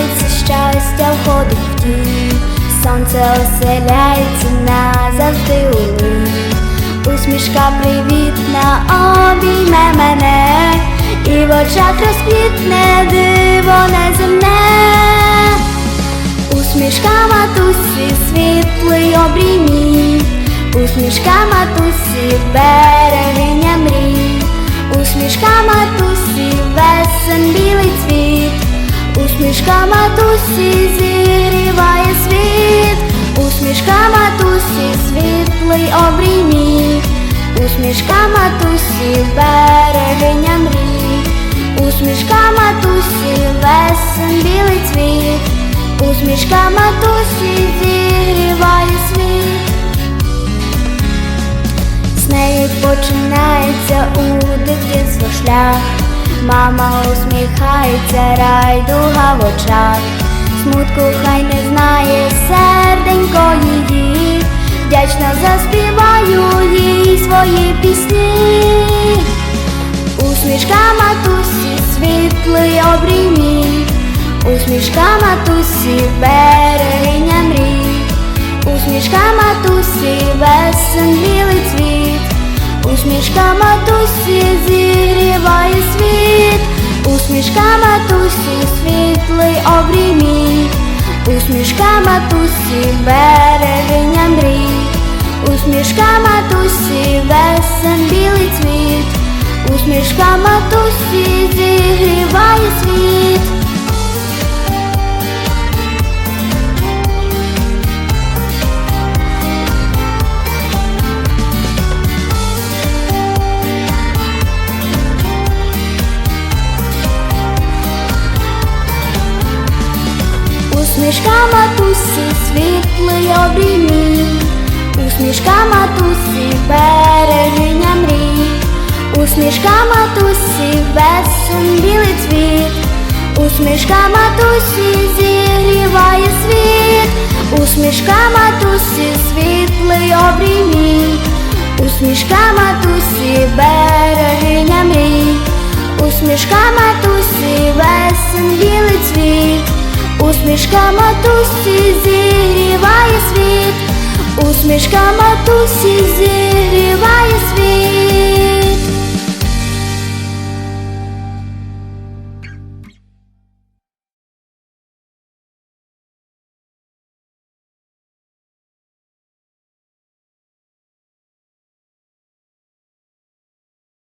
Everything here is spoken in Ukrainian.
З'являється щастя, входить в дім, сонце оселяється назавжди у лим. Усмішка привітна, обійме мене, і в очах розквітне диво неземне, усмішка матусі, світлий обрій мій, усмішка матусі. Бе. Усмішка матусі зігріває світ, усмішка матусі, світлий обрій мій, усмішка матусі, берегиня мрій, усмішка матусі, весен білий цвіт. Усмішка матусі зігріває світ, з неї починається у дитинство шлях. Мама усміхається, райдуга в очах, смутку хай не знає серденько її, вдячно заспіваю їй свої пісні. Усмішка матусі, світлий обрій мій, усмішка матусі, берегиня мрій, усмішка матусі, весен усмішка матусі, світлий обрій мій, усмішка матусі, берегиня мрій, усмішка матусі, весен білий цвіт. Усмішка матусі зігріває світ. Усмішка матусі, світлий обрій мій, усмішка матусі, берегиня мрій, усмішка матусі, весен білий цвіт, усмішка матусі зігріває світ, усмішка матусі, світлий обрій мій, усмішка матусі, берегиня мрій, усмішка матусі, весен білий цвіт. Усмішка матусі зігріває світ, усмішка матусі зігріває